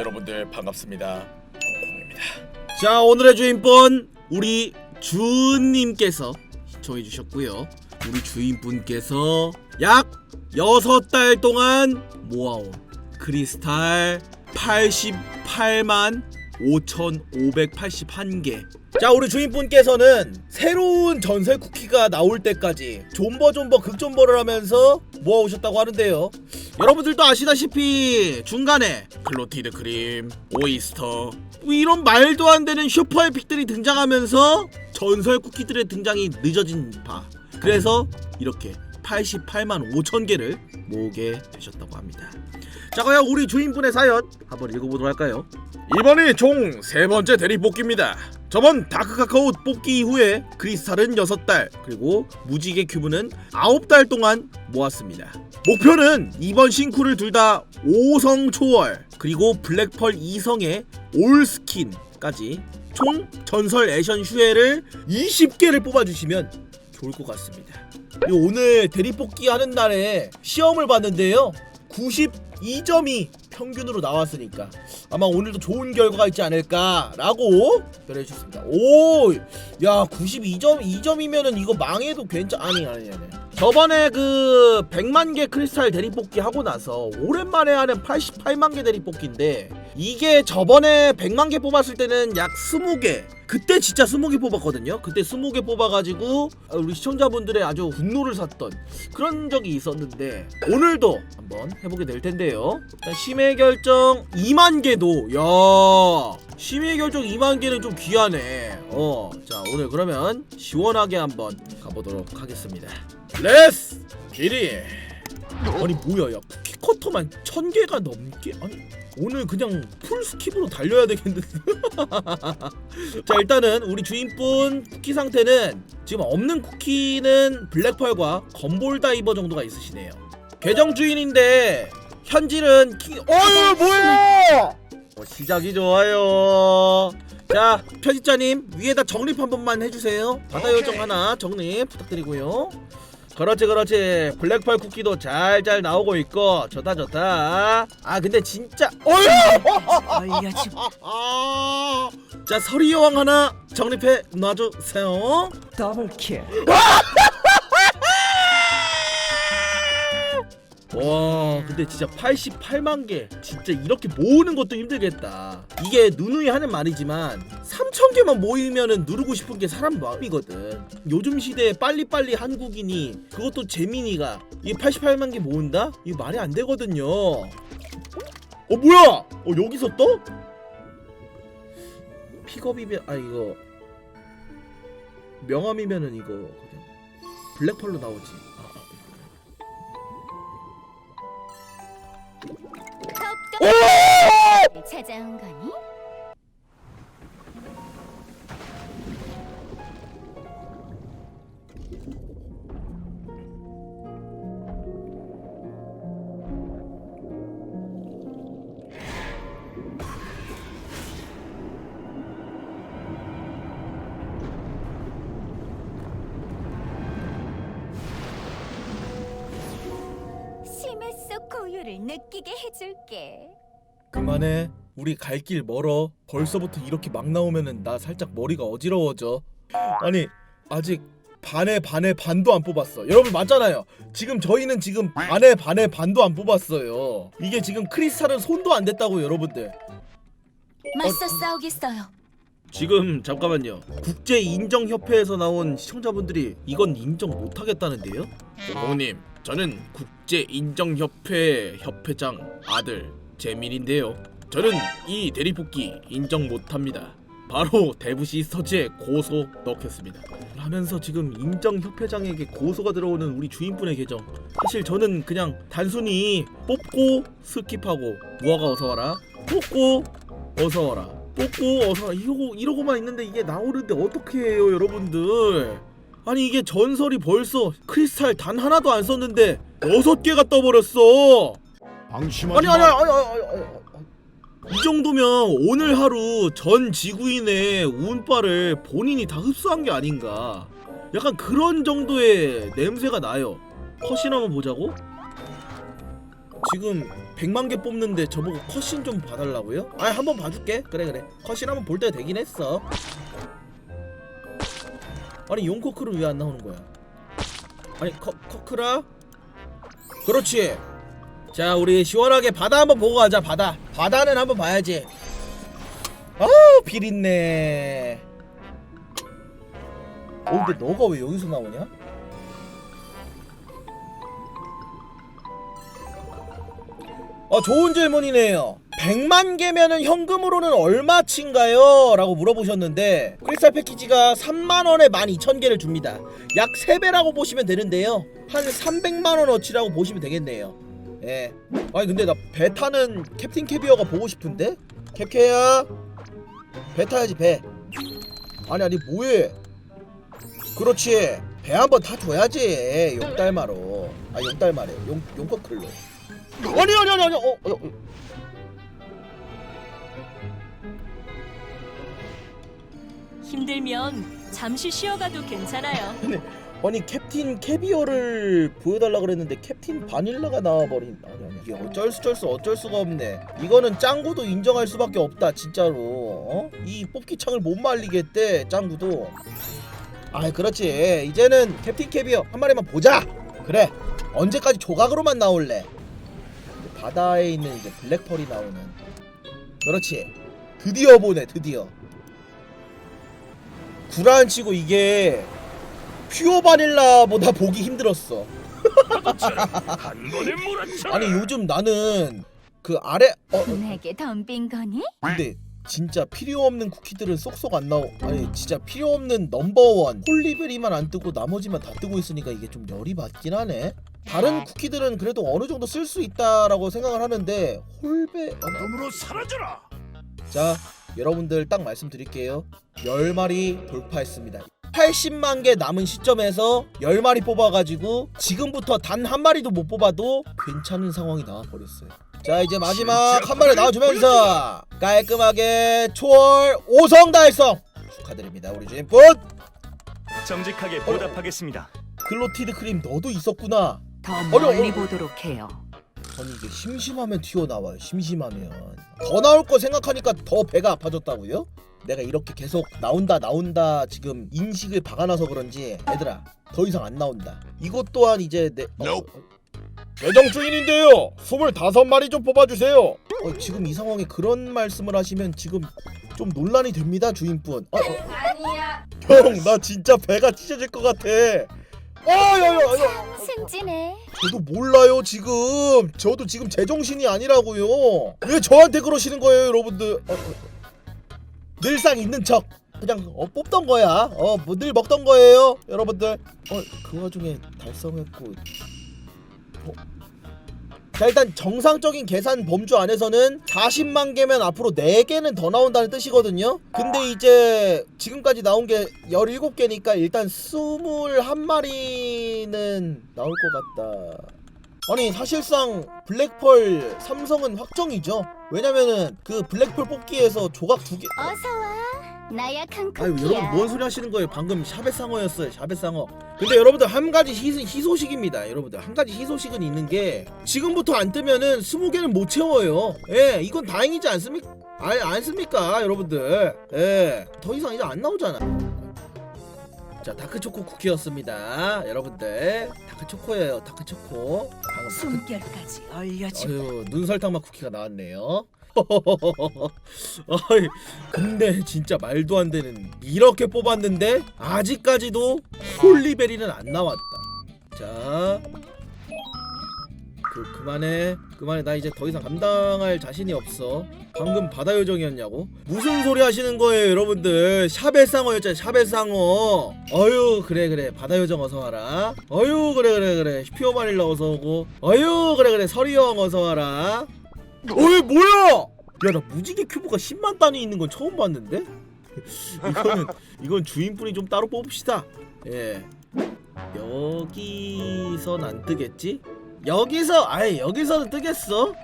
여러분들 반갑습니다. 콩콩입니다. 자 오늘의 주인분 우리 주님께서 시청해 주셨고요. 우리 주인분께서 약 6달 동안 모아온 크리스탈 88만 5,581개. 자, 우리 주인분께서는 새로운 전설 쿠키가 나올 때까지 존버존버 극존버를 하면서 모아오셨다고 하는데요. 여러분들도 아시다시피 중간에 클로티드 크림, 오이스터 뭐 이런 말도 안 되는 슈퍼 에픽들이 등장하면서 전설 쿠키들의 등장이 늦어진 바. 그래서 이렇게 88만 5천 개를 모으게 되셨다고 합니다. 자, 과연 우리 주인분의 사연 한번 읽어보도록 할까요? 이번이 총 세 번째 대리 뽑기입니다. 저번 다크 카카오 뽑기 이후에 크리스탈은 6달, 그리고 무지개 큐브는 9달 동안 모았습니다. 목표는 이번 신쿠를 둘 다 5성 초월, 그리고 블랙펄 2성의 올 스킨까지 총 전설 애션 슈에를 20개를 뽑아주시면 좋을 것 같습니다. 오늘 대리 뽑기 하는 날에 시험을 봤는데요. 92점이 평균으로 나왔으니까 아마 오늘도 좋은 결과가 있지 않을까라고 표현해 주셨습니다. 오, 야 92점 2점이면은 이거 망해도 괜찮 아니 아니 아니. 저번에 그 100만 개 크리스탈 대리 뽑기 하고 나서 오랜만에 하는 88만 개 대리 뽑기인데 이게 저번에 100만 개 뽑았을 때는 약 20개 그때 진짜 20개 뽑았거든요. 그때 20개 뽑아가지고 우리 시청자분들의 아주 분노를 샀던 그런 적이 있었는데 오늘도 한번 해보게 될 텐데요. 일단 심해 결정 2만 개도 야 심해 결정 2만 개는 좀 귀하네. 어, 자 오늘 그러면 시원하게 한번 가보도록 하겠습니다. 레스 기리. 아니 뭐야 야 쿠키 커터만 천 개가 넘게 아니 오늘 그냥 풀 스킵으로 달려야 되겠는데. 자 일단은 우리 주인분 쿠키 상태는 지금 없는 쿠키는 블랙펄과 건볼 다이버 정도가 있으시네요. 계정 주인인데 현질은 키. 어유 뭐야? 어, 시작이 좋아요. 자 편집자님 위에다 정립 한 번만 해주세요. 바다 요정 하나 정립 부탁드리고요. 그렇지 그렇지 블랙펄 쿠키도 잘잘 나오고 있고 좋다 좋다 아 근데 진짜 어휴 알려주 자 서리 여왕 하나 정립해 놔주세요 더블킬 와 근데 진짜 88만 개. 진짜 이렇게 모으는 것도 힘들겠다. 이게 누누이 하는 말이지만 3천 개만 모이면은 누르고 싶은 게 사람 마음이거든. 요즘 시대에 빨리빨리 한국인이 그것도 재민이가 이 88만 개 모은다? 이거 말이 안 되거든요. 어 뭐야? 어 여기서 또? 픽업이면 아 이거. 명함이면은 이거. 블랙펄로 나오지. 아, 아. 찾아온 거니? 속 고유를 느끼게 해줄게. 그만해. 우리 갈 길 멀어. 벌써부터 이렇게 막 나오면은 나 살짝 머리가 어지러워져. 아니 아직 반에 반에 반도 안 뽑았어. 여러분 맞잖아요. 지금 저희는 지금 반에 반에 반도 안 뽑았어요. 이게 지금 크리스탈은 손도 안 댔다고 여러분들. 맞서 싸우겠어요. 지금 잠깐만요. 국제 인정 협회에서 나온 시청자분들이 이건 인정 못 하겠다는데요? 공님, 저는 국제 인정 협회 협회장 아들 재민인데요. 저는 이 대리뽑기 인정 못 합니다. 바로 대부시 서지에 고소 넣겠습니다. 하면서 지금 인정 협회장에게 고소가 들어오는 우리 주인분의 계정. 사실 저는 그냥 단순히 뽑고 스킵하고 무화가 어서 와라. 뽑고 어서 와라. 뽑고 어서 와라. 이러고 이러고만 있는데 이게 나오는데 어떻게 해요, 여러분들? 아니 이게 전설이 벌써 크리스탈 단 하나도 안 썼는데 여섯 개가 떠버렸어. 방심하지 아니 아니 마. 아니 아니 아니, 아니, 아니. 이 정도면 오늘 하루 전 지구인의 운빨을 본인이 다 흡수한 게 아닌가. 약간 그런 정도의 냄새가 나요. 컷이나 한번 보자고. 지금 100만 개 뽑는데 저보고 컷신 좀 봐달라고요? 아니 한번 봐줄게 그래 그래 컷신 한번 볼 때가 되긴 했어 아니 용코크는 왜 안 나오는 거야? 아니 커, 커크라? 그렇지. 자 우리 시원하게 바다 한번 보고 가자 바다. 바다는 한번 봐야지. 아우 비린내 어 근데 너가 왜 여기서 나오냐? 어 좋은 질문이네요 100만 개면은 현금으로는 얼마치인가요? 라고 물어보셨는데 크리스탈 패키지가 3만원에 12,000개를 줍니다. 약 3배라고 보시면 되는데요. 한 300만원 어치라고 보시면 되겠네요. 예. 아니 근데 나 배 타는 캡틴 캐비어가 보고 싶은데? 캡캐야? 배 타야지 배. 아니 아니 뭐해? 그렇지. 배 한번 타줘야지. 용달마로. 아 용달마래. 용 용커클로. 아니 아니 아니 아니 어, 어, 어. 힘들면 잠시 쉬어가도 괜찮아요. 아니 캡틴 캐비어를 보여달라 그랬는데 캡틴 바닐라가 나와버린 아니 아니. 이게 어쩔 수 어쩔 수 어쩔 수가 없네. 이거는 짱구도 인정할 수밖에 없다 진짜로. 어? 이 뽑기 창을 못 말리겠대 짱구도. 아 그렇지. 이제는 캡틴 캐비어 한 마리만 보자. 그래. 언제까지 조각으로만 나올래? 바다에 있는 이제 블랙펄이 나오는. 그렇지. 드디어 보네 드디어 구라치고 이게 퓨어 바닐라보다 보기 힘들었어. 한 번에 몰아쳐. 아니 요즘 나는 그 아래 어 내게 덤빈 거니? 근데 진짜 필요 없는 쿠키들은 쏙쏙 안 나오. 아니 진짜 필요 없는 넘버원 홀리베리만 안 뜨고 나머지만 다 뜨고 있으니까 이게 좀 열이 받긴 하네. 다른 쿠키들은 그래도 어느 정도 쓸 수 있다라고 생각을 하는데 홀베 어, 어둠으로 사라져라. 자 여러분들 딱 말씀드릴게요 10마리 돌파했습니다 80만 개 남은 시점에서 10마리 뽑아가지고 지금부터 단 한 마리도 못 뽑아도 괜찮은 상황이 나와버렸어요 자 이제 마지막 한 마리 나와주면서 깔끔하게 초월 5성 달성 축하드립니다 우리 주인분 정직하게 보답하겠습니다. 글로티드 크림 너도 있었구나 더 어려, 멀리 어. 보도록 해요. 아니 이게 심심하면 튀어나와요 심심하면 더 나올 거 생각하니까 더 배가 아파졌다고요? 내가 이렇게 계속 나온다 나온다 지금 인식을 박아놔서 그런지 얘들아 더 이상 안 나온다 이것 또한 이제 내 어, 어, 계정 주인인데요. 25마리 좀 뽑아주세요. 어, 지금 이 상황에 그런 말씀을 하시면 지금 좀 논란이 됩니다 주인분 어, 어. 형나 진짜 배가 찢어질 것 같아 어 야 야야 승진해. 저도 몰라요 지금. 저도 지금 제정신이 아니라고요. 왜 저한테 그러시는 거예요 여러분들? 어, 어. 늘상 있는 척. 그냥 어, 뽑던 거야. 어늘 먹던 거예요 여러분들. 어 그 와중에 달성했고. 어. 자 일단 정상적인 계산 범주 안에서는 40만 개면 앞으로 4개는 더 나온다는 뜻이거든요. 근데 이제 지금까지 나온 게 17개니까 일단 21마리는 나올 것 같다. 아니 사실상 블랙펄 삼성은 확정이죠. 왜냐면은 그 블랙펄 뽑기에서 조각 두개. 어서 와. 나약한 아유. 여러분 뭔 소리 하시는 거예요? 방금 샤벳 상어였어요 샤벳 상어. 근데 여러분들 한 가지 희, 희소식입니다 여러분들. 한 가지 희소식은 있는 게 지금부터 안 뜨면은 20개는 못 채워요. 예 이건 다행이지 않습니까? 아니 않습니까 여러분들? 예 더 이상 이제 안 나오잖아 자 다크초코 쿠키였습니다 여러분들 다크초코예요 다크초코 방금 숨결까지 알려주고 아유 눈설탕맛 쿠키가 나왔네요. 어이, 근데 진짜 말도 안 되는 이렇게 뽑았는데 아직까지도 홀리베리는 안 나왔다. 자, 그 그만해, 그만해. 나 이제 더 이상 감당할 자신이 없어. 방금 바다 요정이었냐고? 무슨 소리 하시는 거예요, 여러분들? 샤벳 상어였잖아, 샤벳 상어. 어유, 그래 그래. 바다 요정 어서 와라. 어유, 그래 그래 그래. 퓨어 바닐라 어서 오고. 어유, 그래 그래. 서리형 어서 와라. 어이 뭐야? 야 나 무지개 큐브가 10만 단위 있는 건 처음 봤는데? 이거는 이건 주인분이 좀 따로 뽑읍시다. 예. 여기선 안 뜨겠지? 여기서 아예 여기서는 뜨겠어?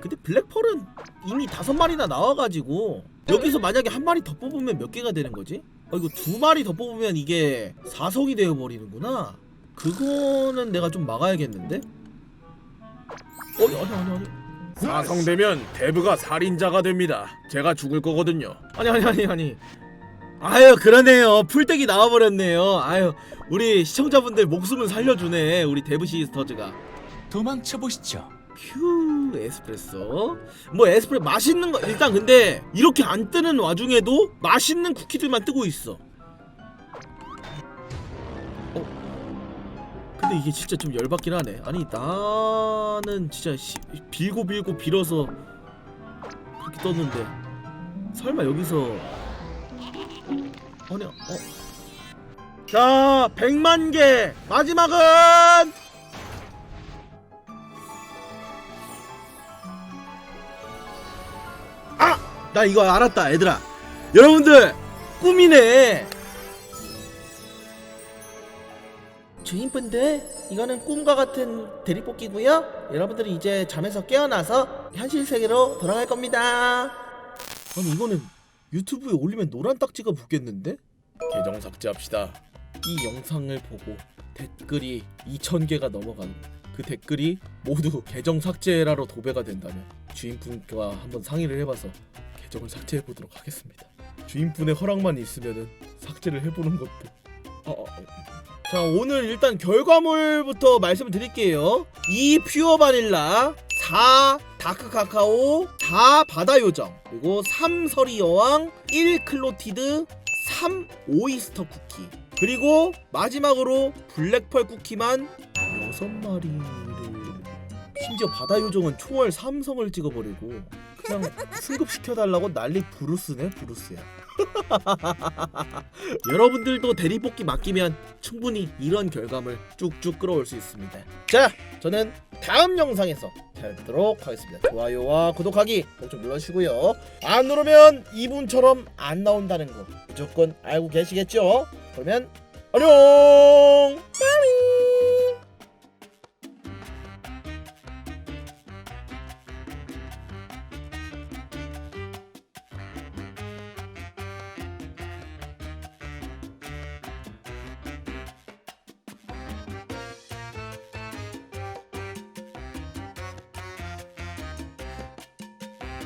근데 블랙펄은 이미 다섯 마리나 나와가지고 여기서 만약에 한 마리 더 뽑으면 몇 개가 되는 거지? 아 이거 두 마리 더 뽑으면 이게 사성이 되어 버리는구나. 그거는 내가 좀 막아야겠는데? 어 아니 아니 아니 아니. 사성되면 데브가 살인자가 됩니다. 제가 죽을 거거든요. 아니 아니 아니 아니 아유 그러네요 풀떼기 나와버렸네요 아유 우리 시청자분들 목숨을 살려주네 우리 데브 시스터즈가 도망쳐 보시죠. 휴 에스프레소. 뭐 에스프레소 맛있는 거 일단 근데 이렇게 안 뜨는 와중에도 맛있는 쿠키들만 뜨고 있어. 어? 근데 이게 진짜 좀 열받긴 하네. 아니 나는 진짜 시, 빌고 빌고 빌어서 그렇게 떴는데. 설마 여기서 아니 어? 자, 100만 개! 마지막은 나 이거 알았다, 얘들아. 여러분들, 꿈이네. 주인분들, 이거는 꿈과 같은 대리뽑기고요. 여러분들이 이제 잠에서 깨어나서 현실 세계로 돌아갈 겁니다. 아니 이거는 유튜브에 올리면 노란 딱지가 붙겠는데? 계정 삭제합시다. 이 영상을 보고 댓글이 2,000개가 넘어간 그 댓글이 모두 계정 삭제라로 도배가 된다면 주인분과 한번 상의를 해봐서 계정을 삭제해 보도록 하겠습니다. 주인분의 허락만 있으면은 삭제를 해보는 것도. 어, 어, 어. 자 오늘 일단 결과물부터 말씀을 드릴게요. 2 퓨어 바닐라, 4 다크 카카오, 4 바다 요정, 그리고 3 서리 여왕, 1 클로티드, 3 오이스터 쿠키. 그리고 마지막으로 블랙펄 쿠키만 6마리를 심지어 바다 요정은 총알 삼성을 찍어버리고 그냥 승급시켜달라고 난리 브루스네 브루스야. 여러분들도 대리뽑기 맡기면 충분히 이런 결과물 쭉쭉 끌어올 수 있습니다. 자 저는 다음 영상에서 찾아뵙도록 하겠습니다. 좋아요와 구독하기 꼭 좀 눌러주시고요. 안 누르면 이분처럼 안 나온다는 거 무조건 알고 계시겠죠? 그러면 안녕